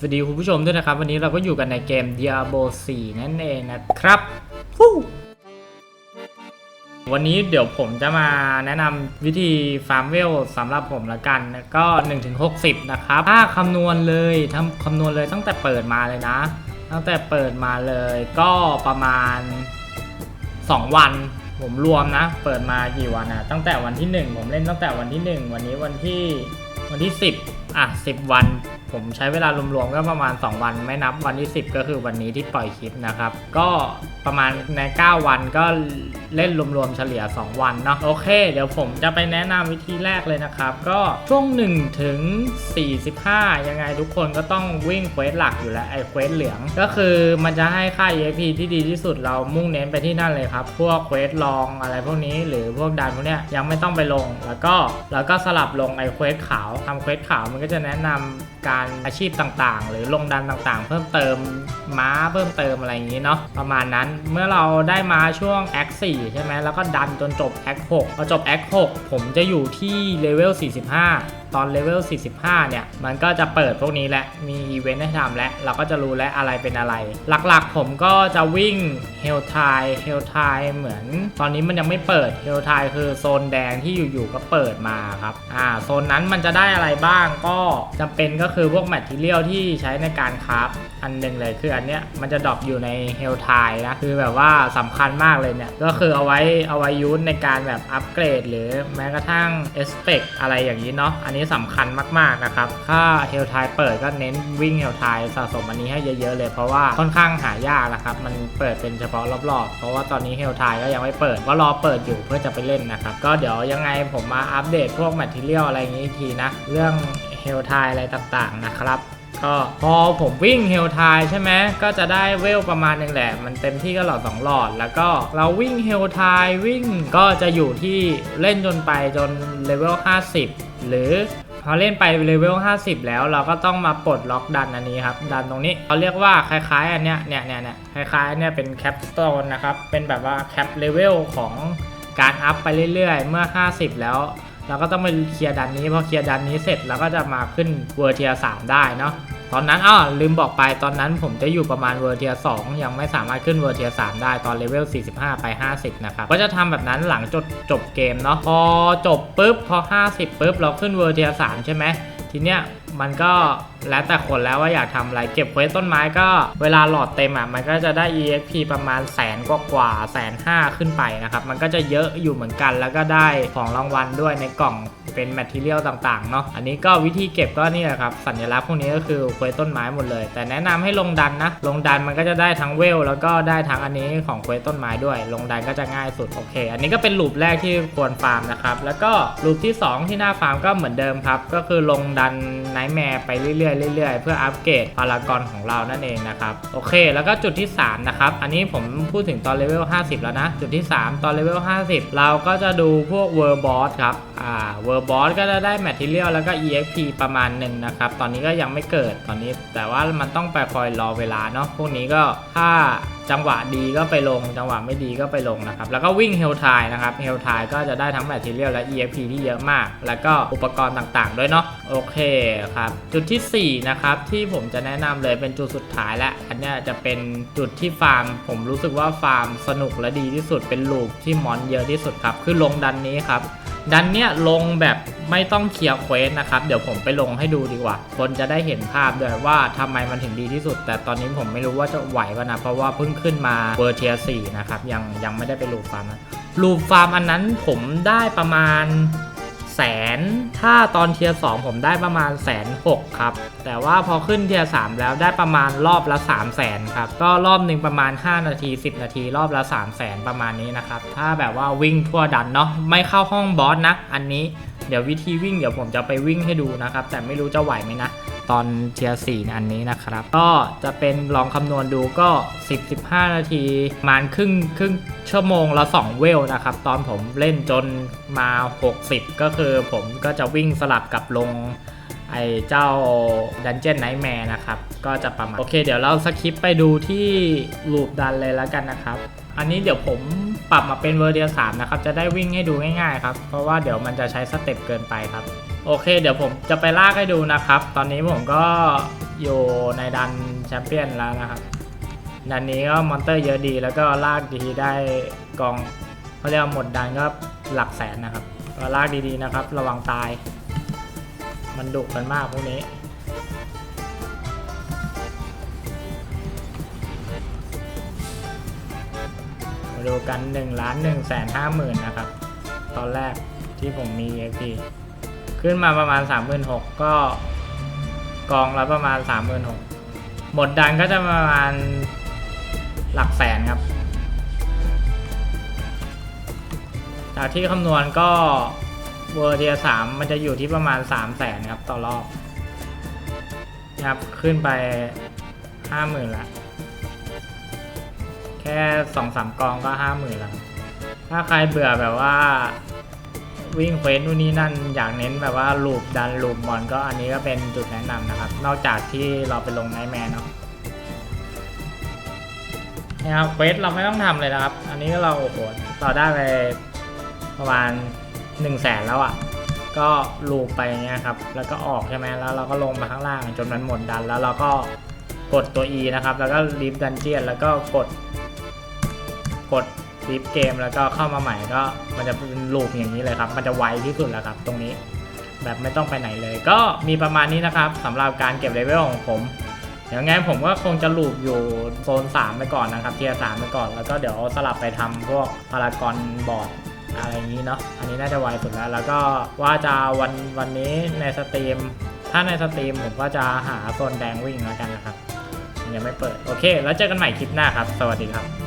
สวัสดีคุณผู้ชมด้วยนะครับ วันนี้เราก็อยู่กันในเกม Diablo 4 นั่นเองนะครับฮู้วันนี้เดี๋ยวผมจะมาแนะนำวิธีฟาร์มเวลสำหรับผมละกันก็ 1-60 นะครับ ถ้าคำนวณเลยทำคำนวณเลยตั้งแต่เปิดมาเลยนะ ตั้งแต่เปิดมาเลยก็ประมาณ 2 วัน ผมรวมนะ เปิดมากี่วันอะตั้งแต่วันที่ 1 ผมเล่นตั้งแต่วันที่ 1 วันนี้วันที่ วันที่ 10 อะ 10 วัน ผมใช้เวลารวมๆก็ประมาณ 2 วัน ไม่นับวันที่ 10 ก็คือวันนี้ที่ปล่อยคลิปนะครับ ก็ประมาณใน 9 วันก็เล่นรวมๆเฉลี่ย 2 วันเนาะโอเค เดี๋ยวผมจะไปแนะนำวิธีแรกเลยนะครับ ก็ช่วง1ถึง45 ยังไงทุกคนก็ต้องวิ่งเควสหลักอยู่แล้วไอ้เควสเหลือง ก็คือมันจะให้ค่า EXP ที่ดีที่สุดเรามุ่งเน้นไปที่นั่นเลยครับ พวกเควสลองอะไรพวกนี้หรือพวกดันพวกเนี้ยยังไม่ต้องไปลงแล้วก็แล้วก็สลับลงไอ้เควสขาวทำเควสขาวมันก็จะแนะนำการอาชีพต่างๆ หรือลงดันต่างๆ เพิ่มเติมม้าเพิ่มเติมอะไรอย่างนี้เนาะประมาณนั้นเมื่อเราได้มาช่วงแอค4ใช่ไหมแล้วก็ดันจนจบแอค6พอจบแอค6ผมจะอยู่ที่เลเวล45 ตอนเลเวล 45 เนี่ย มันก็จะเปิดพวกนี้แหละ มีอีเวนต์ให้ทำแล้วเราก็จะรู้แล้วอะไรเป็นอะไร หลักๆผมก็จะวิ่งเฮลไทเฮลไทเหมือน ตอนนี้มันยังไม่เปิดเฮลไทคือโซนแดงที่อยู่ๆก็เปิดมาครับ อ่า โซนนั้นมันจะได้อะไรบ้างก็จำเป็นก็คือพวกแมทเทียลที่ใช้ในการคราฟอันหนึ่งเลยคืออันเนี้ยมันจะดรอปอยู่ในเฮลไทนะ คือแบบว่าสำคัญมากเลยเนี่ย ก็คือเอาไว้เอาไว้ยูสในการแบบอัปเกรด หรือแม้กระทั่งเอสเปกอะไรอย่างนี้เนาะอันนี้สำคัญมากๆนะครับถ้าเฮลไทเปิดก็เน้นวิ่งเฮลไทสะสมอันนี้ให้เยอะๆเลย เพราะว่าค่อนข้างหายากนะครับ มันเปิดเป็นเฉพาะรอบๆ เพราะว่าตอนนี้เฮลไทก็ยังไม่เปิดก็รอเปิดอยู่เพื่อจะไปเล่นนะครับ ก็เดี๋ยวยังไงผมมาอัปเดตพวกแมทเทียลอะไรอย่างนี้อีกทีนะ เรื่องเฮลไทอะไรต่างๆนะครับก็พอผมวิ่งเฮลไทใช่ไหมก็จะได้เวลประมาณนึงแหละ มันเต็มที่ก็หลอด2หลอด แล้วก็เราวิ่งเฮลไทวิ่งก็จะอยู่ที่เล่นจนไปจนเลเวล50 หรือพอเล่นไปเลเวล 50 แล้วเราก็ต้องมาปลดล็อกดันอันนี้ครับ ดันตรงนี้เขาเรียกว่าคล้ายๆ อันเนี้ยเนี่ยเนี่ยเนี่ยคล้ายๆอันเนี้ยเป็นแคปสโตนนะครับ เป็นแบบว่าแคปเลเวลของการอัพไปเรื่อยๆ เมื่อ 50 แล้ว เราก็ต้องไปเคลียร์ดันนี้พอเคลียร์ดันนี้เสร็จเราก็จะมาขึ้นเวอร์เทียสามได้เนาะ ตอนนั้นอ้อลืมบอกไปตอนนั้นผมจะอยู่ประมาณเวอร์เทียสองยังไม่สามารถขึ้นเวอร์เทียสามได้ตอนเลเวล 45 ไป 50 นะครับก็จะทำแบบนั้นหลังจบจบเกมเนาะพอจบปุ๊บพอ 50ปุ๊บเราขึ้นเวอร์เทียสามใช่ไหมทีเนี้ยมันก็แล้วแต่คนแล้วว่าอยากทำอะไรเก็บเควสต้นไม้ก็เวลาหลอดเต็มอะมันก็จะได้ EXP ประมาณแสนกว่ากว่าแสนห้าขึ้นไปนะครับ มันก็จะเยอะอยู่เหมือนกันแล้วก็ได้ของรางวัลด้วยในกล่อง เป็นแมทเทียลต่างๆเนาะอันนี้ก็วิธีเก็บก็นี่แหละครับสัญลักษณ์พวกนี้ก็คือควสต้นไม้หมดเลย แต่แนะนำให้ลงดันนะ ลงดันมันก็จะได้ทั้งเวล แล้วก็ได้ทั้งอันนี้ของควสต้นไม้ด้วย ลงดันก็จะง่ายสุดโอเค อันนี้ก็เป็นลูปแรกที่ควรฟาร์มนะครับแล้วก็ลูปที่สองที่หน้าฟาร์มก็เหมือนเดิมครับก็คือลงดันไนท์แมร์ไปเรื่อยๆเรื่อยๆ เพื่ออัปเกรดพารากอนของเรานั่นเองนะครับโอเค แล้วก็จุดที่ 3 นะครับ อันนี้ผมพูดถึงตอนเลเวล50 แล้วนะ จุดที่ 3 ตอนเลเวล50 เราก็จะดูพวกเวอร์บอสครับอ่าเวอร์บอสก็จะได้แมทเทียลแล้วก็ EXP ประมาณหนึ่งนะครับ ตอนนี้ก็ยังไม่เกิดตอนนี้ แต่ว่ามันต้องไปคอยรอเวลาเนาะพวกนี้ก็ถ้าจังหวะดีก็ไปลง จังหวะไม่ดีก็ไปลงนะครับ แล้วก็วิ่งเฮลไทนะครับเฮลไทก็จะได้ทั้งแมทเทียลและ EXP ที่เยอะมาก แล้วก็อุปกรณ์ต่างๆ ด้วยเนาะโอเคครับ จุดทีสี่4 นะครับที่ผมจะแนะนำเลยเป็นจุดสุดท้ายและอันนี้จะเป็นจุดที่ฟาร์ม ผมรู้สึกว่าฟาร์มสนุกและดีที่สุดเป็นลูปที่มอนเยอะที่สุดครับคือลงดันนี้ครับ ดันเนี้ยลงแบบไม่ต้องเคลียร์เควสนะครับ เดี๋ยวผมไปลงให้ดูดีกว่า คนจะได้เห็นภาพด้วยว่าทำไมมันถึงดีที่สุด แต่ตอนนี้ผมไม่รู้ว่าจะไหวป่ะนะ เพราะว่าเพิ่งขึ้นมาเวอร์เทียสี่นะครับ ยังยังไม่ได้ไปลูปฟาร์มนะลูปฟาร์มอันนั้นผมได้ประมาณ แสน ถ้าตอนเทียร์สองผมได้ประมาณแสนหกครับ แต่ว่าพอขึ้นเทียร์สามแล้วได้ประมาณรอบละ3 0 0แสนครับ ก็รอบหนึ่งประมาณ 5 นาที 10 นาที รอบละ3 0 0แสนประมาณนี้นะครับ ถ้าแบบว่าวิ่งทั่วดันเนาะ ไม่เข้าห้องบอสนะ อันนี้ เดี๋ยววิธีวิ่งเดี๋ยวผมจะไปวิ่งให้ดูนะครับ แต่ไม่รู้จะไหวไหมนะ ตอนเทียร์สี่อันนี้นะครับ ก็จะเป็นลองคำนวณดูก็ 10-15 นาทีประมาณครึ่งครึ่งชั่วโมงละ2 เวลนะครับ ตอนผมเล่นจนมา 60 ก็คือผมก็จะวิ่งสลับกับลงไอ้เจ้า Dungeon Nightmare นะครับ ก็จะประมาณ โอเค เดี๋ยวเราสคิปไปดูที่ลูปดันเลยแล้วกันนะครับ อันนี้เดี๋ยวผมปรับมาเป็นเวอร์เดียสามนะครับ จะได้วิ่งให้ดูง่ายๆครับ เพราะว่าเดี๋ยวมันจะใช้สเต็ปเกินไปครับ โอเค เดี๋ยวผมจะไปลากให้ดูนะครับ ตอนนี้ผมก็อยู่ในดันแชมเปี้ยนแล้วนะครับ ดันนี้ก็มอนเตอร์เยอะดีแล้วก็ลากดีได้กองเขาเรียกว่าหมดดันก็หลักแสนนะครับก็ลากดีๆนะครับ ระวังตาย มันดุกันมากพวกนี้มาดูกัน1ล้าน1แสนห้าหมื่นนะครับ ตอนแรกที่ผมมี XP ขึ้นมาประมาณ 36,000 ก็กองละประมาณ 36,000 หมดดันก็จะประมาณหลักแสนครับ จากที่คำนวณก็เวอร์เทียสามมันจะอยู่ที่ประมาณ 3 0 0แสนครับต่อรอบนะครับขึ้นไป 50,000 ละ แค่สองสามกองก็ห้าหมื่นล้วถ้าใครเบื่อแบบว่า วิ่งเควสนู่นนี่นั่นอยากเน้นแบบว่าลูปดันลูปมอนก็อันนี้ก็เป็นจุดแนะนำนะครับ นอกจากที่เราไปลงไนแมนเนาะนี่ครับเควสเราไม่ต้องทำเลยนะครับ อันนี้ก็เราโอ้โหเราได้ไปประมาณ1นึ่งแสนแล้วอะ่ะ ก็ลูปไปเงี้ยครับ แล้วก็ออกใช่ไหมแล้วเราก็ลงมาข้างล่างจนมันหมดดันแล้วเราก็กดตัว E นะครับ แล้วก็ลิฟดันเจียนแล้วก็กดกด ลิฟเกมแล้วก็เข้ามาใหม่ก็มันจะเป็นลูปอย่างนี้เลยครับ มันจะไวที่สุดแล้วครับตรงนี้ แบบไม่ต้องไปไหนเลย ก็มีประมาณนี้นะครับสำหรับการเก็บเลเวลของผมเดี๋ยวไงผมก็คงจะลูปอยู่โซน 3 ไปก่อนนะครับเทียร์สไปก่อนแล้วก็เดี๋ยวสลับไปทำพวกพารากอนบอร์ดอะไรอย่างนี้เนาะอันนี้น่าจะไวสุดแล้ว แล้วก็ว่าจะวันวันนี้ในสตรีม ถ้าในสตรีมผมก็จะหาโซนแดงวิ่งแล้วกันนะครับยังไม่เปิด โอเค แล้วเจอกันใหม่คลิปหน้าครับ สวัสดีครับ